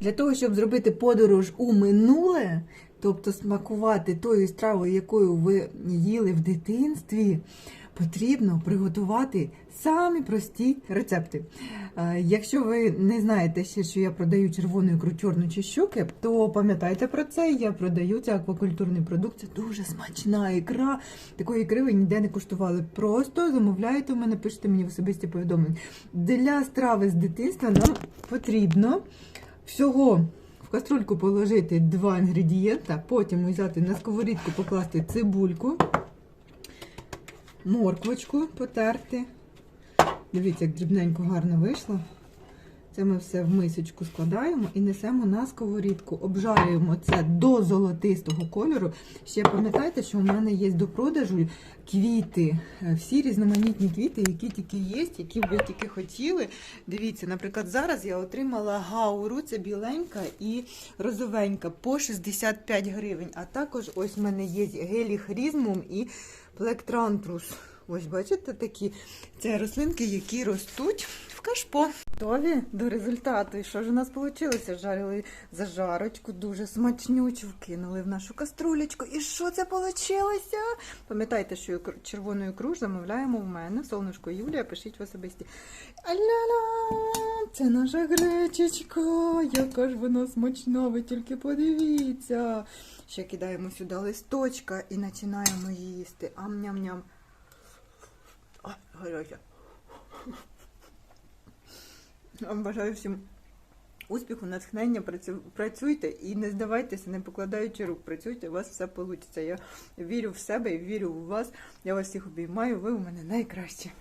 Для того, щоб зробити подорож у минуле, тобто смакувати тою стравою, якою ви їли в дитинстві, потрібно приготувати самі прості рецепти. Е, Якщо ви не знаєте ще, що я продаю червону ікру, чорну чи щуки, то пам'ятайте про це. Я продаю це аквакультурний продукт. Це дуже смачна ікра. Такої ікри ви ніде не куштували. Просто замовляєте у мене, пишете мені в особисті повідомлення. Для страви з дитинства нам потрібно всього в каструльку положити два інгредієнта, потім взяти на сковорідку покласти цибульку, морквочку потерти. Дивіться, як дрібненько гарно вийшло. Це ми все в мисочку складаємо і несемо на сковорідку. Обжарюємо це до золотистого кольору. Ще пам'ятайте, що у мене є до продажу квіти, е, всі різноманітні квіти, які тільки є, які б ви тільки хотіли. Дивіться, наприклад, зараз я отримала гауру, це біленька і розовенька по 65 гривень. А також ось в мене є геліхрізмум і плектрантус. Ось бачите такі це рослинки, які ростуть в кашпо. Готові до результату. І що ж у нас вийшло? Жарили зажарочку, дуже смачнючу, вкинули в нашу каструлечку. І що це вийшло? Пам'ятайте, що червону ікру замовляємо в мене. Солнышко Юлія, пишіть в особисті. Аля-ля! Це наша гречечка. Яка ж вона смачна, ви тільки подивіться. Ще кидаємо сюди листочка і починаємо їсти. Ам-ням-ням. Ой, гаряча. Бажаю всім успіху, натхнення, працю- працюйте і не здавайтеся, не покладаючи рук. Працюйте, у вас все вийде. Я вірю в себе і вірю в вас. Я вас всіх обіймаю. Ви у мене найкращі.